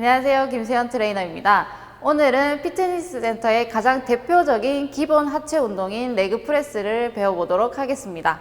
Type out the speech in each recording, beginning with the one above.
안녕하세요. 김세현 트레이너입니다. 오늘은 피트니스 센터의 가장 대표적인 기본 하체 운동인 레그 프레스를 배워보도록 하겠습니다.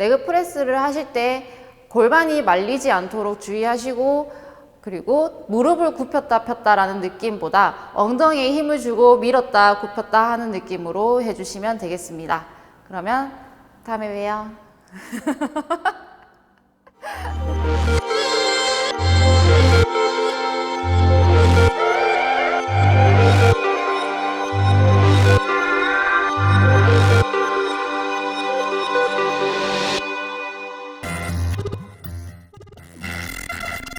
레그 프레스를 하실 때 골반이 말리지 않도록 주의하시고 그리고 무릎을 굽혔다 폈다라는 느낌보다 엉덩이에 힘을 주고 밀었다 굽혔다 하는 느낌으로 해주시면 되겠습니다. 그러면 다음에 봬요.